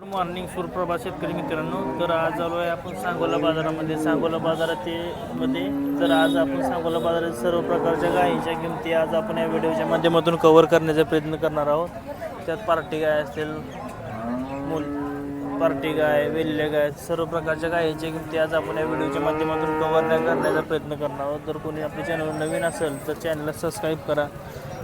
Good morning Suprabha शेतकरी मित्रांनो. तर आज आलो आहे आपण सांगोला बाजारामध्ये. सांगोला बाजारातील मध्ये तर आज आपण सांगोला बाजारात सर्व प्रकारच्या गायींच्या किमती आज आपण या व्हिडिओच्या माध्यमातून कव्हर करण्याचा प्रयत्न करणार आहोत. त्यात पार्टी गाय असतील पार्टी गाय वेल्ले गाय सर्व प्रकारच्या गायीच्या किमती आज आपण या व्हिडिओच्या माध्यमातून कव्हर करण्याचा प्रयत्न करणार आहोत. जर कोणी आपल्या चॅनल नवीन असेल तर चॅनलला सबस्क्राईब करा.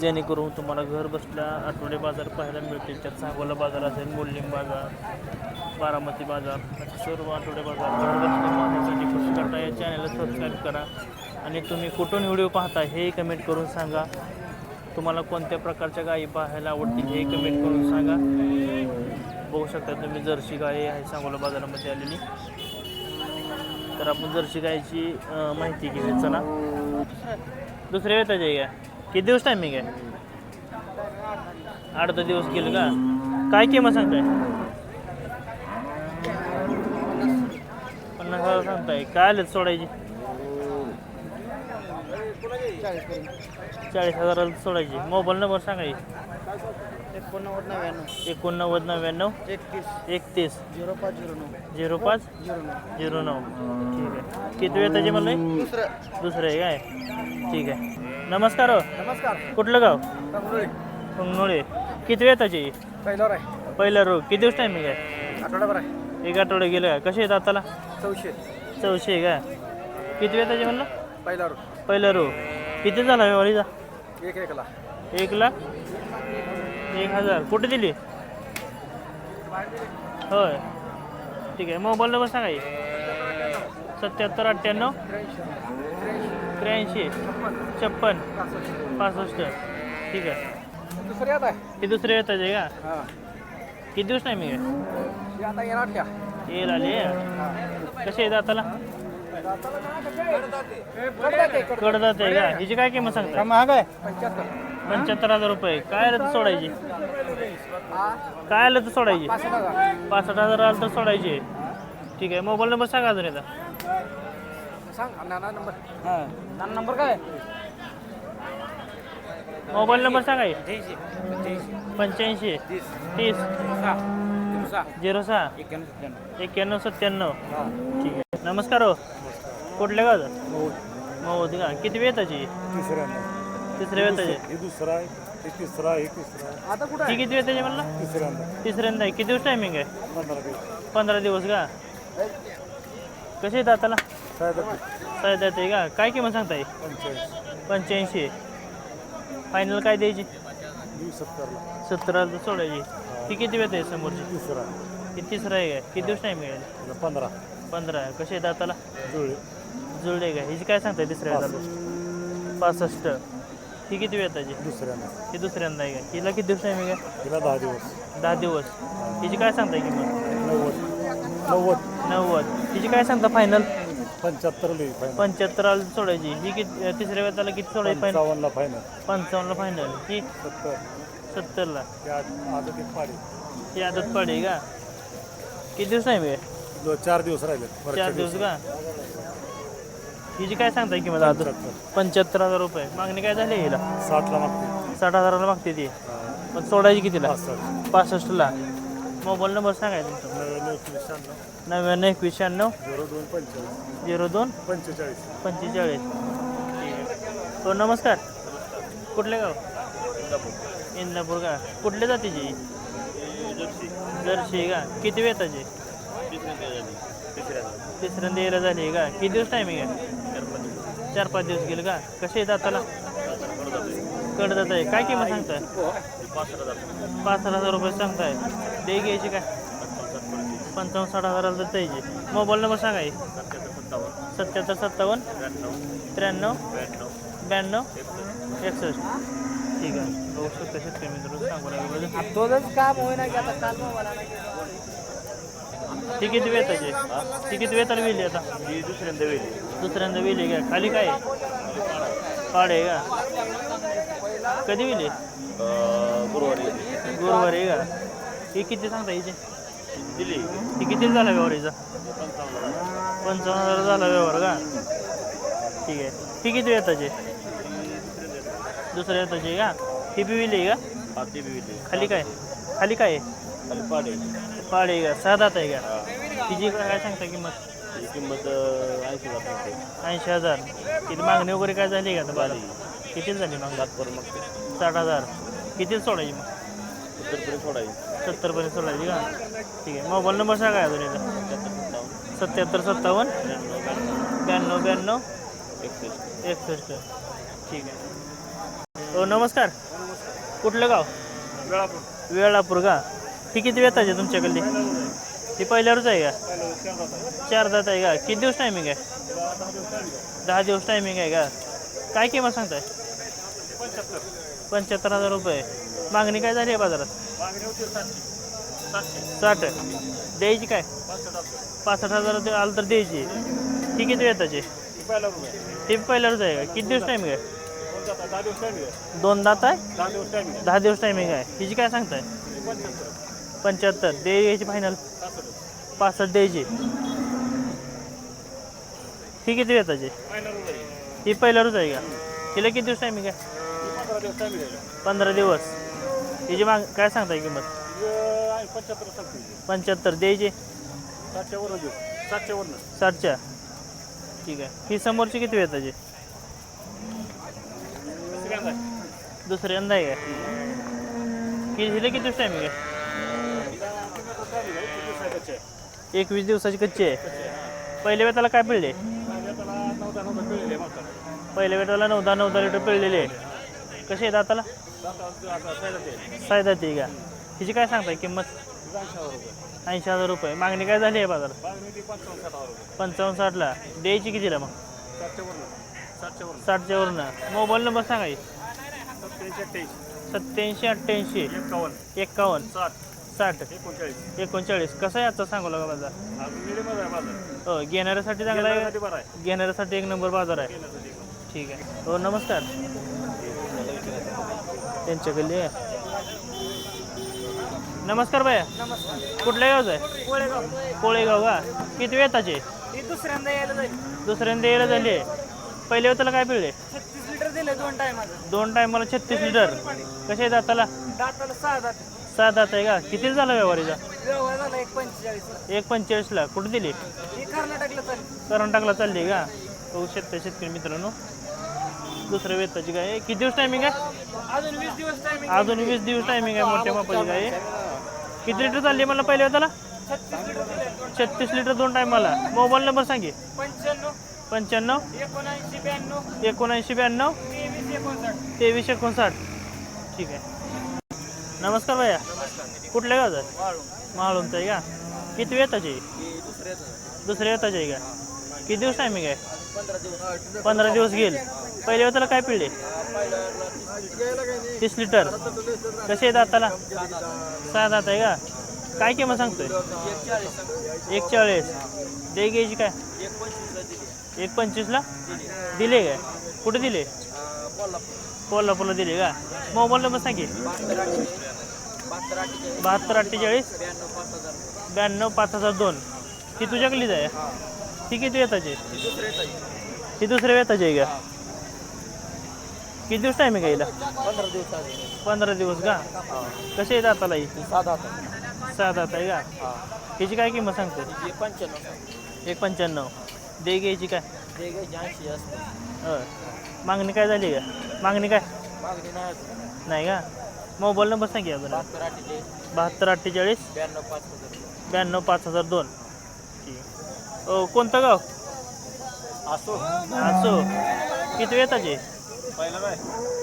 जेणेकरून तुम्हाला घर बसल्या आठवडे बाजार पाहायला मिळतील. त्यात सांगोला बाजार असेल मोल्लिंग बाजार बारामती बाजार सर्व आठवडे बाजार घर बसल्या पाहण्यासाठी कृषी करता या चॅनलला सबस्क्राईब करा. आणि तुम्ही कुठून व्हिडिओ पाहता हे कमेंट करून सांगा. तुम्हाला कोणत्या प्रकारच्या गायी पाहायला आवडतील हे कमेंट करून सांगा. बघू शकता तुम्ही जर्सी गाय आहे सांगोला बाजारामध्ये आलेली. तर आपण जर्सी गायची माहिती घेऊ चला. दुसऱ्या वेताची आहे का? किती दिवस टायमिंग आहे? आठ दहा दिवस गेले का? काय किंमत सांगताय? पन्नास हजार सांगताय. काय आलं सोडायची? चाळीस हजाराला सोडायची. मोबाईल नंबर सांगायची एकोणनव्वद नव्याण्णव. एकोणनव्वद नव्याण्णव. एकतीस. एकतीस. झिरो पाच झिरो नऊ. झिरो पाच? झिरो नऊ. झिरो नऊ. ठीक आहे. किती वेताची मला दुसरं. दुसरं आहे काय? ठीक आहे. नमस्कार हो. नमस्कार. कुठलं गाव? पंगनोळे किती वेताची पहिल्यावर आहे पहिला रोग किती दिवस टायमिंग आहे आठवड्याभर आहे एक आठवडे गेलं का? कसे आहेत आताला? चौशे. चौशे आहे का? किती वेताची म्हणलं? पहिल्यावर पहिला रोग किती झाला व्यवहारीचा? एक एकला. एक लाख एक हजार. कुठे दिली? होय. ठीक आहे. मोबाईल नंबर सांगा. सत्याहत्तर अठ्ठ्याण्णव त्र्याऐंशी. छप्पन. पासष्ट. ठीक आहे. दुसरी आता आहे हे दुसरे येतात आहे का? किती दिवस टायमिंग आहे? ही आता येणार त्या येईल आले कसे आहेत आताला कडदात. आहे का? हिची काय किंमत सांगता महाग आहे. पंच्याहत्तर. पंच्याहत्तर हजार रुपये. काय आलं तर सोडायची? काय आलं तर सोडायची? पासष्ट हजार आलं तर सोडायची. ठीक आहे मोबाईल नंबर सांगा अजून एकदा. सांग नाना नंबर. हां. नाना नंबर काय? मोबाईल नंबर सांगा. पंच्याऐंशी. तीस. झिरो सहा. एक्क्याण्णव सत्त्याण्णव. ठीक आहे. नमस्कार हो. कुठल्या गावचं मग का? किती वेताची तिसऱ्यांदा तिसऱ्या वेताची हे दुसरा आहे. हे तिसरा आहे हे तिसरा आहे. आता कुठं ती किती वेताची म्हणलं? तिसऱ्यांदा. तिसऱ्यांदा आहे. किती दिवस टायमिंग आहे? पंधरा दिवस. पंधरा दिवस का? कसे काय तर साहेब आहे का? काय किंमत सांगता येईल पंचेचाळीस. पंच्याऐंशी. फायनल काय द्यायची? वीस सत्तरला. सतरा सोडायची. ती किती वेळ आहे समोरची? तिसरा ती तिसरा आहे काय किती दिवस टाईम मिळेल त्याला पंधरा. पंधरा. कसे आहेत दाताला जुळे. जुळले का? हिची काय सांगताय तिसऱ्या वेळेला पासष्ट. ही किती वेळ त्याची दुसऱ्यांदा. ही दुसऱ्यांदा आहे का? हिला किती दिवस टाईम आहे का? तिला दहा दिवस. दहा दिवस. हिची काय सांगताय किंमत? नव्वद. नव्वद. नव्वद. हिची काय सांगता फायनल पंच्याहत्तर लिहि फायनल पंच्याहत्तरला सोडायची. ही किती तिसऱ्या वेळेला किती सोडायची फायनल पंचावन्नला फायनल पंचावन्नला फायनल ही सत्तर. सत्तरला. आता ती पाडी. ही आदत पाडी का? किती दिवस टाईम आहे? दो- चार दिवस राहिले चार दिवस का? हिची काय सांगताय किंमत आता पंच्याहत्तर हजार रुपये. मागणी काय झाली हिला? साठला मागते. साठ हजाराला मागते ती. पण सोडायची कितीला? पासष्ट. पासष्टला. मोबाईल नंबर सांगाय तुमचा. नव्याण्णव एकवीस शहाण्णव. नव्याण्णव एकवीस शहाण्णव. झिरो दोन पंचेचाळीस. झिरो दोन पंचेचाळीस. पंचेचाळीस. ठीक आहे हो नमस्कार. कुठले गाव? इंदापूर. का? कुठल्या जातीची? जर्सी. का? किती वेताची? तिसऱ्यांदा यायला झाली का? किती दिवस टायमिंग आहे? चार पाच दिवस गेले का? कसे येतात आताला कडदात आहे. काय किंमत सांगताय? पाच हजार रुपये सांगताय. दे घ्यायची काय? पंचावन्न साठ हजाराला तर द्यायची. मोबाईल नंबर सांगा सत्याहत्तर सत्तावन्न. त्र्याण्णव. ब्याण्णव. एकसष्ट. ठीक आहे. बघू शकता शेतकरी मित्र सांगू लागले ती किती वेताची? ती किती वेताला वेली आता? दुसऱ्यांदा वेळी दुसऱ्यांदा वेली का? खाली काय? आहे? पाड आहे का? कधी वेली? गुरुवारी गुरुवारी आहे का? ही किती सांगता हिची? दिली. ती किती झाला व्यवहारीचा पंचावन्न हजार झाला व्यवहार का? ठीक आहे. ती किती येताची दुसऱ्या येताची का? ही बी विली आहे का ती बी खाली काय? खाली काय? आहे खाली पाडे. पाडे का? सहा दात आहे का? हा. तिची काय सांगता किंमत? ही किंमत ऐंशी हजार सांगते. ऐंशी हजार. किती मागणी वगैरे काय झाली का आता बाला किती झाली मागणी? सातपर्यंत मागते साठ हजार. किती सोडायची मग? सत्तरपर्यंत सोडायची. सत्तरपर्यंत सोडायची का? ठीक आहे. मोबाईल नंबर सांगा अजून एकदा. सत्तर सत्याहत्तर सत्तावन्न. ब्याण्णव ब्याण्णव. एकसष्ट. एकसष्ट. ठीक आहे. हो नमस्कार. कुठलं गाव? वेळापूर. वेळापूर का? ती किती वेताची तुमच्याकडली? ती पहिल्यावरच आहे का? चार दात आहे का? किती दिवस टायमिंग आहे? दहा दिवस टायमिंग आहे का? काय किंमत सांगताय? पंच्याहत्तर हजार रुपये. मागणी काय झाली आहे बाजारात? साठ. द्यायची काय? पासष्ट हजार आलं तर द्यायची. ती किती वेताची ती पहिल्यावरच आहे का? किती दिवस टायमिंग आहे? दोन दात आहे? दहा दिवस टायमिंग आहे. हिची काय सांगताय? पंच्याहत्तर. द्यायची फायनल पासष्ट द्यायची ही किती वेताची ही पहिल्यावरच आहे का? तिला किती दिवस टायमिंग आहे पंधरा दिवस. हिची माग काय सांगताय किंमत? पंच्याहत्तर. द्यायची साठच्या ठीक आहे. ही समोरची किती वेताची दुसऱ्यांदा आहे. का हिला किती दिवस टायमिंग आहे एकवीस दिवसाची कच्ची. आहे पहिल्या वेताला काय पिळले पहिल्या वेताला नऊ दहा नऊ दहा लिटर पिळलेले. आहे कसे आहेत दाताला सायदा ती का हिची काय सांगताय किंमत? ऐंशी हजार रुपये. मागणी काय झाली आहे बाजारात? पंचावन्न साठला. द्यायची कितीला मग? साठच्या वरनं. मोबाईल नंबर सांगायची सत्याऐंशी अठ्ठ्याऐंशी. एकावन्न. एक्कावन्न साठ साठ. एकोणचाळीस. एकोणचाळीस. कसं आहे आजचा सांगू लागा माझा? हो घेणाऱ्यासाठी चांगला आहे. बरं आहे. घेणाऱ्यासाठी एक नंबर बाजार आहे. ठीक आहे. हो नमस्कार. त्यांच्याकडे आहे. नमस्कार भैया. नमस्कार. कुठल्या गावचं आहे? कोळेगाव. कोळेगाव का? किती वेताचे? ही दुसऱ्यांदा यायला जाईल. दुसऱ्यांदा यायला झाली. आहे पहिल्या वेताला काय पिळले? छत्तीस लिटर दिले दोन टायमाचं दोन टायमाला छत्तीस लिटर. कसे आहेत आताला दाताला सहा दात. सहा दात आहे का? किती झाला व्यवहारीचा? एक पंचेचाळीस. एक पंचेचाळीसला. कुठे दिली? कर्नाटकला चालली. का? बघू शकता शेतकरी मित्रांनो दुसऱ्या वेताची आहे. किती दिवस टायमिंग आहे? अजून वीस दिवस टायमिंग अजून वीस दिवस टायमिंग आहे मोठ्या मापाची आहे. किती लिटर चालली मला पहिल्या वेताला? छत्तीस लिटर दोन टायमाला मोबाईल नंबर सांगे पंच्याण्णव. एकोणऐंशी ब्याण्णव. तेवीस एकोणसाठ. ठीक आहे. नमस्कार भैया. कुठल्या गावचं? आहे वाळू महाळूनचं आहे का? किती वेताची आहे? दुसऱ्या वेताची आहे का? किती दिवस टायमिंग आहे पंधरा दिवस. पंधरा दिवस घेईल पहिल्या वेताला काय पिळले तीस लिटर. कसे आहे दाताला सहा दात आहे का? काय किंमत सांगतोय? एक चाळीस दे घ्यायची काय? एक पंचवीसला दिले काय? कुठे दिले? कोल्हापूरला दिले का? मोबाईल नंबर सांगे बहात्तर अठ्ठेचाळीस? ब्याण्णव पाच हजार दोन. ती तुझ्याकडलीच आहे? ती किती वेताची आहे? ती दुसऱ्या वेताची आहे. का? किती दिवस टायमिंग आहे पंधरा दिवस पंधरा दिवस का? कसे आहेत आताला ही? साधा सात आता आहे का? हिची काय किंमत सांगते? पंच्याण्णव एक पंच्याण्णव. दे घ्यायची काय. ऐंशी असतं. मागणी काय झाली का? मागणी काय? मागणी नाही का? मोबाईल नंबर सांगा बरं बहात्तर अठ्ठेचाळीस. बहात्तर अठ्ठेचाळीस. ब्याण्णव पाच हजार ब्याण्णव पाच हजार दोन. ठीक. हो कोणतं गाव? असो असो किती पहिला काय?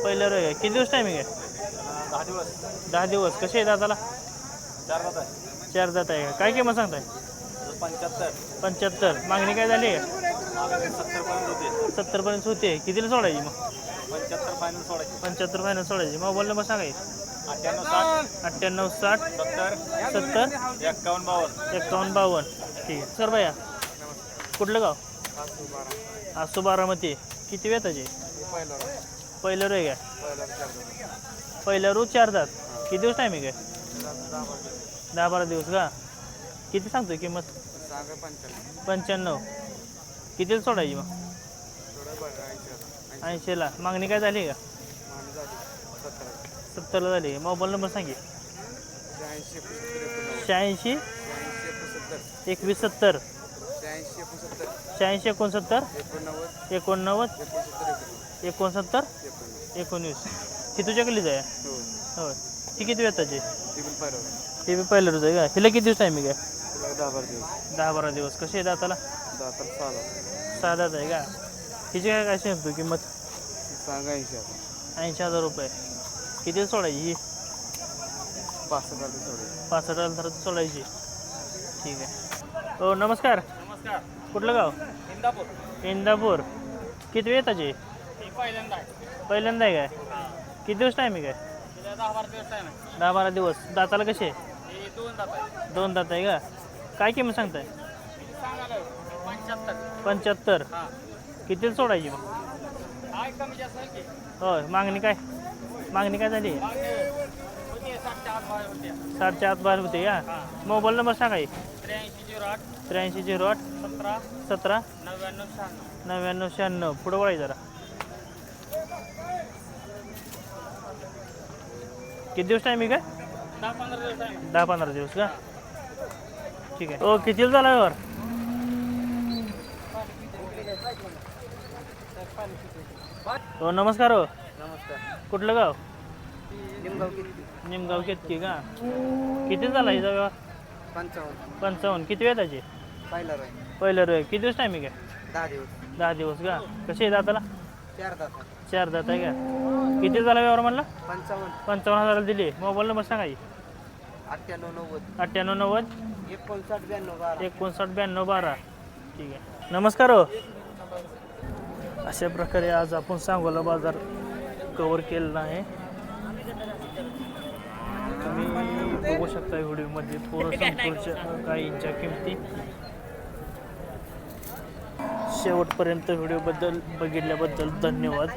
पहिलं रे. किती दिवस टायमिंग आहे दहा दिवस. दहा दिवस. कसे आहे दादाला? चार जात आहे. चार जात आहे का? काय किंमत सांगताय? पंच्याहत्तर. पंच्याहत्तर. मागणी काय झाली? आहे सत्तर पर्यंत होते. सत्तरपर्यंत होते. कितीला सोडायची मग? पंच्याहत्तर फायनल सोडायचे. पंच्याहत्तर फायनल सोडायची. मोबाईल नंबर सांगाय अठ्ठ्याण्णव साठ अठ्ठ्याण्णव साठ सत्तर एकावन्न एक्कावन्न बावन्न एकावन्न बावन्न ठीक आहे सर भैया कुठलं गाव आसू बारामती किती वेताचे पहिलं रे काय पहिलं रोज चार दात किती दिवस टायमिंग आहे दहा बारा दिवस का किती सांगतो किंमत पंच्याण्णव कितीला सोडायची मग ऐंशीला मागणी काय झाली का सत्तरला झाली. मोबाईल नंबर सांगे शहाऐंशी एकवीस सत्तर. शहाऐंशी एकोणसत्तर. एकोणनव्वद. एकोणसत्तर एकोणसत्तर. एकोणीस एकोणवीस. ही तुझ्याकडलीच आहे? हो. होय. ही किती वेताची ती ही बी पहिलं रोज आहे का? हिला किती दिवस टायमिंग आहे दहा बारा दिवस. दहा बारा दिवस. कसे आहे दाताला? दहा तर सहा सहा दात आहे का? हिची काय काय सांगतो किंमत? सांगा ऐंशी आता ऐंशी हजार रुपये. किती सोडायची? ही पासष्ट सोडे पासष्ट हजार सोडायची. ठीक आहे. हो नमस्कार. नमस्कार. कुठलं गाव? इंदापूर. इंदापूर. किती वेताची ही पहिल्यांदा आहे. पहिल्यांदा आहे काय? किती दिवस टायमिंग आहे तिला दहा बारा दिवस टाईम आहे. दहा बारा दिवस. दाताला कसे? हे दोन जात आहे दोन दात आहे का? काय किंमत सांगताय? सांगायला पंच्याहत्तर. पंच्याहत्तर. हां. किती सोडायची मग? काय कमी जास्त आहे की? होय मागणी काय? मागणी काय झाली? होते सातच्या आत बाहेर होते सातच्या का? मोबाईल नंबर सांगा त्र्याऐंशी झिरो आठ त्र्याऐंशी झिरो आठ सतरा सतरा नव्याण्णव शहाण्णव. नव्याण्णव शहाण्णव पुढं वळाय जरा. किती दिवस टायमिंग आहे दहा पंधरा दिवस आहे दहा पंधरा दिवस का? ठीक आहे. ओ किती झाला व्यवहार? ओ नमस्कार हो. कुठलं गाव? निमगाव किती निमगाव केतकी का? किती झाला हिचा व्यवहार? पंचावन्न. पंचावन्न. किती वेळ त्याचे पहिला पहिलं रे किती दिवस टायमिंग आहे दहा दिवस. दहा दिवस का? कसे आहे दाताला? चार दात चार दात आहे का? किती झाला व्यवहार म्हणला? पंचावन्न. पंचावन्न हजाराला दिली. मोबाईल नंबर सांगा की. अठ्ठ्याण्णव नव्वद. अठ्ठ्याण्णव नव्वद? एकोणसाठ ब्याण्णव बारा. एकोणसाठ ब्याण्णव बारा. ठीक आहे. नमस्कार हो. अशा प्रकारे आज आपण सांगोला बाजार कवर केलेला आहे. तुम्ही बघू शकता व्हिडिओमध्ये पूर्ण संपूर्णच्या गाईंच्या किमती. शेवटपर्यंत व्हिडिओबद्दल बघितल्याबद्दल धन्यवाद.